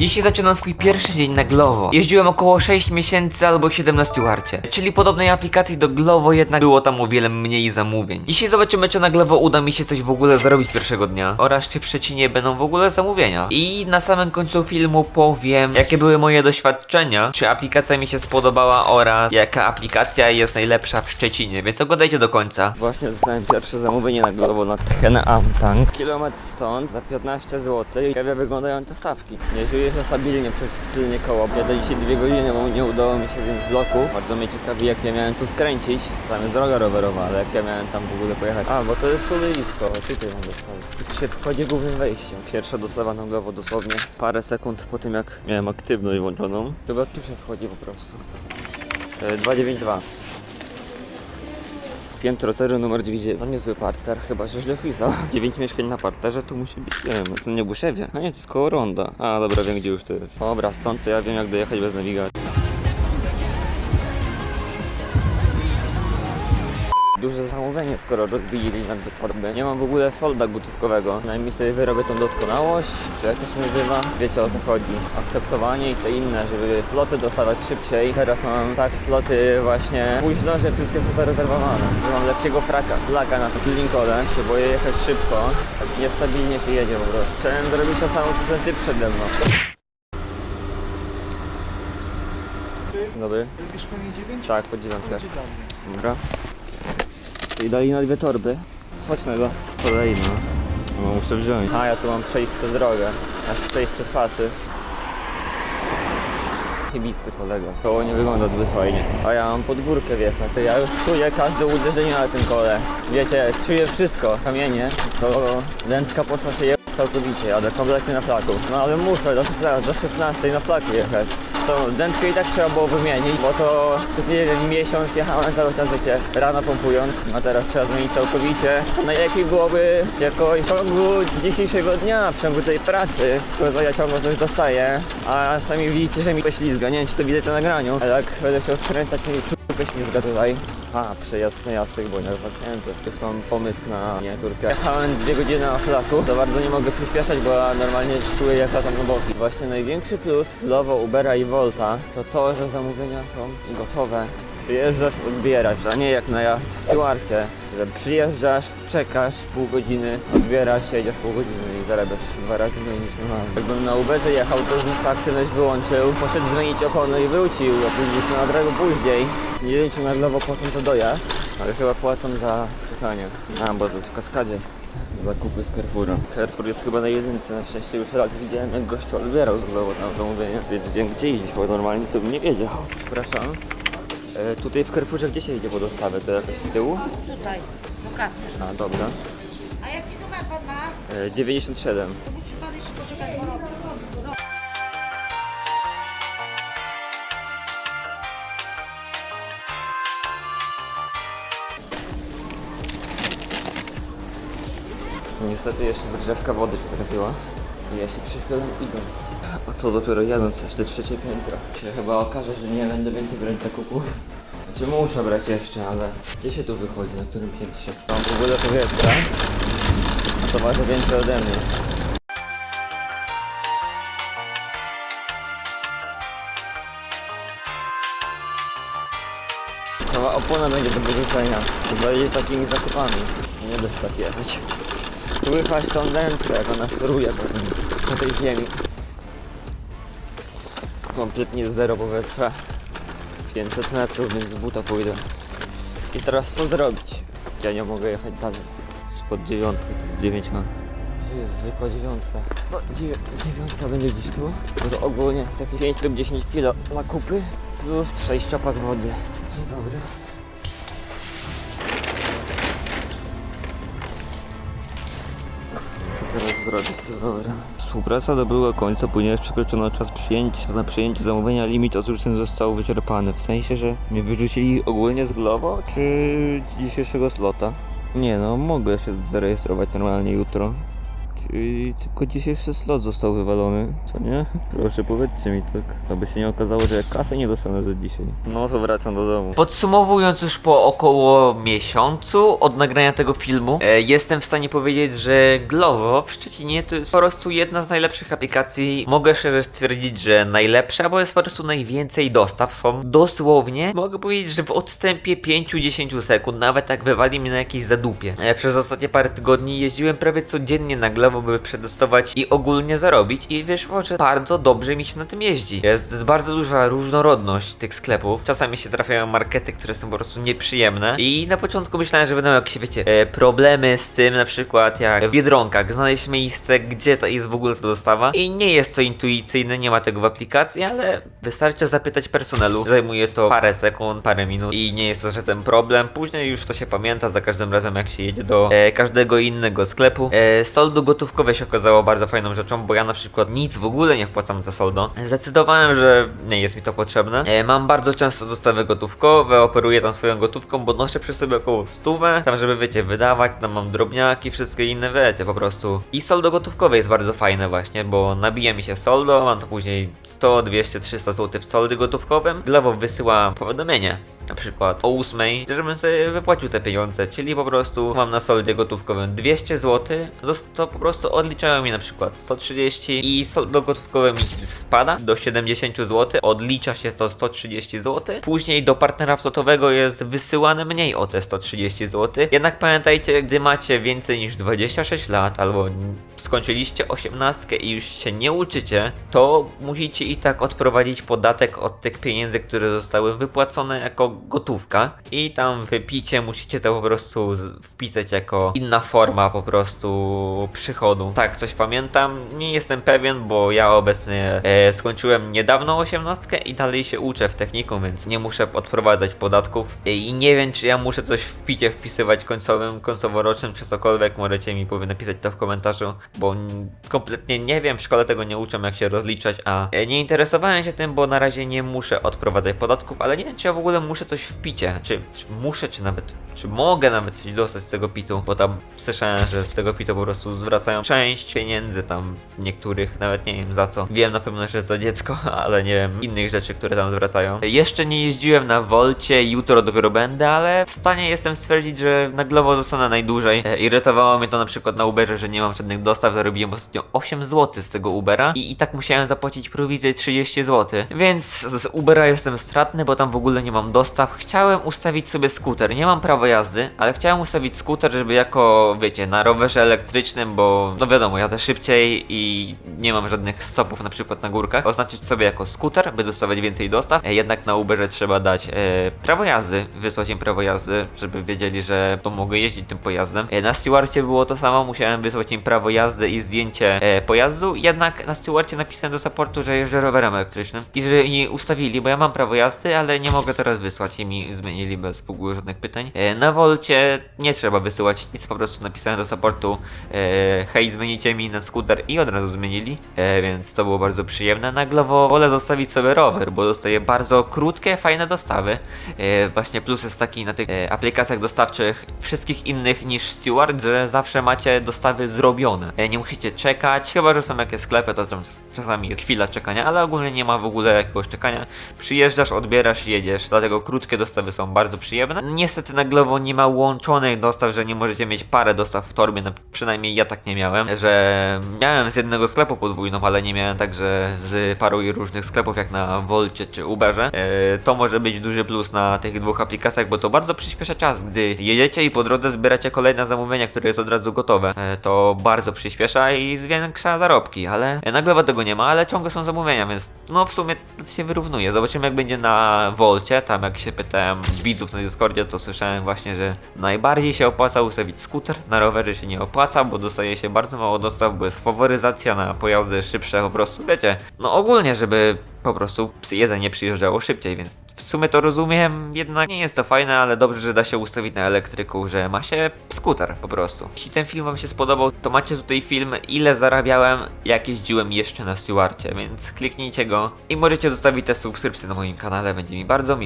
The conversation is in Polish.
Dzisiaj zaczynam swój pierwszy dzień na Glovo. Jeździłem około 6 miesięcy albo 7 na stewardcie. Czyli podobnej aplikacji do Glovo, jednak było tam o wiele mniej zamówień. Dzisiaj zobaczymy, czy na Glovo uda mi się coś w ogóle zrobić pierwszego dnia oraz czy w Szczecinie będą w ogóle zamówienia. I na samym końcu filmu powiem, jakie były moje doświadczenia, czy aplikacja mi się spodobała oraz jaka aplikacja jest najlepsza w Szczecinie, więc oglądajcie do końca. Właśnie dostałem pierwsze zamówienie na Glovo na Ten Amtank. Kilometr stąd za 15 zł. Jak wyglądają te stawki. Jeździłem się stabilnie przez tylnie koło. Jadę dzisiaj dwie godziny, bo nie udało mi się wyjąć bloku. Bardzo mnie ciekawi jak ja miałem tu skręcić. Tam jest droga rowerowa, ale jak ja miałem tam w ogóle pojechać. A, bo to jest tu blisko. Tutaj mam dostawę. Tu się wchodzi głównym wejściem. Pierwsza dostawa na Glovo dosłownie parę sekund po tym jak miałem aktywność włączoną. Chyba tu się wchodzi po prostu. E, 292. Piętro 0 numer 9. To niezły parter, chyba że źle wpisał. 9 mieszkań na parterze, tu musi być, nie wiem, co nie Buszewie? No nie, to jest koło ronda. A, dobra, wiem gdzie już to jest. Dobra, stąd to ja wiem jak dojechać bez nawigacji. Skoro rozbili na dwie torby. Nie mam w ogóle solda gotówkowego. Najmniej sobie wyrobię tą doskonałość, czy jak to się nazywa. Wiecie o co chodzi. Akceptowanie i te inne, żeby sloty dostawać szybciej. Teraz mam tak sloty właśnie późno, że wszystkie są zarezerwowane. Że mam lepszego fraka, flaga na tym Linkole. Się boję jechać szybko. Tak niestabilnie się jedzie po prostu. Chciałem zrobić to samo, co typ przede mną. Dobry. Lubisz pewnie 9? Tak, po dziewiątkę. Mnie. Dobra. I dali na dwie torby. Smacznego. Kolejna. No muszę wziąć. A ja tu mam przejść przez drogę. Aż przejść przez pasy. Zjebisty kolega. Koło nie wygląda zbyt fajnie. A ja mam pod górkę wjechać. Ja już czuję każde uderzenie na tym kole. Wiecie, czuję wszystko. Kamienie. To dętka poszła się je całkowicie, ale kompletnie na flaku. No ale muszę do 16, do 16 na flaku jechać. Co, dętkę i tak trzeba było wymienić, bo to przez wiem, miesiąc jechałem cały czas, wiecie, rano pompując, a teraz trzeba zmienić całkowicie. Najlepiej byłoby jakoś w ciągu dzisiejszego dnia, w ciągu tej pracy, którego ja ciągle coś dostaję, a sami widzicie, że mi poślizga, nie wiem czy to widać na nagraniu, ale jak będę chciał skręcać, to mi czubek ślizga tutaj. A, przejazd na jasnych boniach zamknięty. Już mam pomysł na miniaturkę. Jechałem dwie godziny na flaku, za bardzo nie mogę przyspieszać, bo normalnie czuję jak latam na boki. Właśnie największy plus Glovo, Ubera i Volta to to, że zamówienia są gotowe. Przyjeżdżasz, odbierasz, a nie jak na stewardcie, że przyjeżdżasz, czekasz pół godziny, odbierasz, jedziesz pół godziny zarabiasz dwa razy mniej niż normalnie. Jakbym na Uberze jechał, to bym sobie aktywność wyłączył, poszedł zmienić opony i wrócił, a później na drogę później. Nie wiem czy na Glovo płacą za dojazd, ale chyba płacą za czekanie. A, bo to jest w kaskadzie. Zakupy z Carrefoura. Carrefour jest chyba na jedynce, na szczęście już raz widziałem jak gościu odbierał z Glovo tam zamówienie, więc wiem gdzie iść, bo normalnie to bym nie wiedział. Przepraszam. E, tutaj w Carrefourze gdzie się idzie po dostawę? To jakoś z tyłu? Tutaj, do kasy. A, dobra. 97. To musi pan jeszcze poczekać po roku. Niestety jeszcze zagrzewka wody się trafiła. I ja się przychylam idąc. A co dopiero jadąc jeszcze trzecie piętro. Się chyba okaże, że nie będę więcej brać zakupów. Znaczy muszę brać jeszcze, ale gdzie się tu wychodzi, na którym piętrze? Mam w ogóle powietrza. To waży więcej ode mnie. Cała opona będzie do wyrzucenia. Chyba z takimi zakupami. Nie da się tak jechać. Słychać tą dętkę, jak ona szuruje po, po tej ziemi. Jest kompletnie zero powietrza. 500 metrów, więc z buta pójdę. I teraz co zrobić? Ja nie mogę jechać dalej. Spod dziewiątki, to jest 9 a Gdzie jest zwykła dziewiątka? To dziewię dziewiątka będzie gdzieś tu. Bo to ogólnie jest jakieś 5 lub 10 kilo na kupy. Plus 6 czapak wody. Dzień dobry. Co teraz zrobić z rowerem? Współpraca dobyła końca, ponieważ przekroczono czas przyjęcia. Na przyjęcie zamówienia limit odrzuceń został wyczerpany. W sensie, że mnie wyrzucili ogólnie z Glovo, czy dzisiejszego slota? Nie no, mogę się zarejestrować normalnie jutro. I tylko dzisiejszy slot został wywalony, co nie? Proszę powiedzcie mi tak, aby się nie okazało, że ja kasę nie dostanę za dzisiaj. No to wracam do domu. Podsumowując już po około miesiącu od nagrania tego filmu, e, jestem w stanie powiedzieć, że Glovo w Szczecinie to jest po prostu jedna z najlepszych aplikacji. Mogę szczerze stwierdzić, że najlepsza, bo jest po prostu najwięcej dostaw. Są dosłownie, mogę powiedzieć, że w odstępie 5-10 sekund, nawet jak wywali mnie na jakieś zadupie. E, przez ostatnie parę tygodni jeździłem prawie codziennie na Glovo, by przetestować i ogólnie zarobić i wyszło, że bardzo dobrze mi się na tym jeździ. Jest bardzo duża różnorodność tych sklepów. Czasami się trafiają markety, które są po prostu nieprzyjemne i na początku myślałem, że będą jakieś, wiecie, e, problemy z tym, na przykład jak w Biedronkach, znaleźć miejsce, gdzie to jest w ogóle to dostawa i nie jest to intuicyjne, nie ma tego w aplikacji, ale wystarczy zapytać personelu. Zajmuje to parę sekund, parę minut i nie jest to żaden problem. Później już to się pamięta za każdym razem, jak się jedzie do e, każdego innego sklepu. E, soldo gotówkowe się okazało bardzo fajną rzeczą, bo ja na przykład nic w ogóle nie wpłacam to soldo. Zdecydowałem, że nie jest mi to potrzebne. E, mam bardzo często dostawy gotówkowe, operuję tam swoją gotówką, bo noszę przy sobie około stówę, tam żeby wiecie, wydawać, tam mam drobniaki, wszystkie inne wiecie, po prostu. I soldo gotówkowe jest bardzo fajne właśnie, bo nabija mi się soldo, mam to później 100, 200, 300 zł w soldy gotówkowym. Glovo wysyła powiadomienie na przykład o 8, żebym sobie wypłacił te pieniądze, czyli po prostu mam na soldzie gotówkowym 200 zł, to po prostu odliczają mi na przykład 130 i soldo gotówkowe mi spada do 70 zł, odlicza się to 130 zł, później do partnera flotowego jest wysyłane mniej o te 130 zł, jednak pamiętajcie, gdy macie więcej niż 26 lat albo skończyliście 18 i już się nie uczycie, to musicie i tak odprowadzić podatek od tych pieniędzy, które zostały wypłacone jako gotówka i tam wypicie musicie to po prostu wpisać jako inna forma po prostu przychodu. Tak, coś pamiętam, nie jestem pewien, bo ja obecnie e, skończyłem niedawno 18 i dalej się uczę w technikum, więc nie muszę odprowadzać podatków E, i nie wiem, czy ja muszę coś w picie wpisywać końcowym, końcoworocznym, czy cokolwiek, możecie mi powie napisać to w komentarzu, bo kompletnie nie wiem, w szkole tego nie uczą jak się rozliczać, a e, nie interesowałem się tym, bo na razie nie muszę odprowadzać podatków, ale nie wiem, czy ja w ogóle muszę coś w picie, czy, czy muszę, czy nawet, czy mogę nawet coś dostać z tego pitu, bo tam słyszałem, że z tego pitu po prostu zwracają część pieniędzy tam niektórych, nawet nie wiem za co. Wiem na pewno, że za dziecko, ale nie wiem innych rzeczy, które tam zwracają. Jeszcze nie jeździłem na Wolcie, jutro dopiero będę, ale w stanie jestem stwierdzić, że na Glovo zostanę najdłużej. E, irytowało mnie to na przykład na Uberze, że nie mam żadnych dostaw, zarobiłem ostatnio 8 zł z tego Ubera i, i tak musiałem zapłacić prowizję 30 zł. Więc z Ubera jestem stratny, bo tam w ogóle nie mam dostaw. Chciałem ustawić sobie skuter, nie mam prawa jazdy, ale chciałem ustawić skuter, żeby jako, wiecie, na rowerze elektrycznym, bo no wiadomo, jadę szybciej i nie mam żadnych stopów na przykład na górkach, oznaczyć sobie jako skuter, by dostawać więcej dostaw. E, Jednak na Uberze trzeba dać e, prawo jazdy, wysłać im prawo jazdy, żeby wiedzieli, że to mogę jeździć tym pojazdem. E, na Stewarcie było to samo, musiałem wysłać im prawo jazdy i zdjęcie e, pojazdu, jednak na Stewarcie napisałem do supportu, że jeżdżę rowerem elektrycznym i że mi ustawili, bo ja mam prawo jazdy, ale nie mogę teraz wysłać i mi zmienili bez w ogóle żadnych pytań. E, na Wolcie nie trzeba wysyłać nic, po prostu napisałem do supportu e, hej, zmienicie mi na skuter i od razu zmienili, e, więc to było bardzo przyjemne. Na Glovo wolę zostawić sobie rower, bo dostaję bardzo krótkie, fajne dostawy. E, właśnie plus jest taki na tych aplikacjach dostawczych wszystkich innych niż Steward, że zawsze macie dostawy zrobione. Nie musicie czekać, chyba że są jakieś sklepy, to tam czasami jest chwila czekania, ale ogólnie nie ma w ogóle jakiegoś czekania. Przyjeżdżasz, odbierasz, jedziesz, dlatego krótkie dostawy są bardzo przyjemne. Niestety na Nie ma łączonych dostaw, że nie możecie mieć parę dostaw w torbie, no, przynajmniej ja tak nie miałem, że miałem z jednego sklepu podwójną, ale nie miałem także z paru różnych sklepów jak na Wolcie czy Uberze. E, to może być duży plus na tych dwóch aplikacjach, bo to bardzo przyspiesza czas, gdy jedziecie i po drodze zbieracie kolejne zamówienia, które jest od razu gotowe. E, to bardzo przyspiesza i zwiększa zarobki, ale na Glovo tego nie ma, ale ciągle są zamówienia, więc no w sumie się wyrównuje. Zobaczymy jak będzie na Wolcie, tam jak się pytałem widzów na Discordzie, to słyszałem właśnie, że najbardziej się opłaca ustawić skuter, na rowerze się nie opłaca, bo dostaje się bardzo mało dostaw, bo jest faworyzacja na pojazdy szybsze po prostu, wiecie, no ogólnie, żeby po prostu jedzenie przyjeżdżało szybciej, więc w sumie to rozumiem, jednak nie jest to fajne, ale dobrze, że da się ustawić na elektryku, że ma się skuter po prostu. Jeśli ten film wam się spodobał, to macie tutaj film, ile zarabiałem, jak jeździłem jeszcze na Stewarcie, więc kliknijcie go i możecie zostawić też subskrypcję na moim kanale, będzie mi bardzo miło.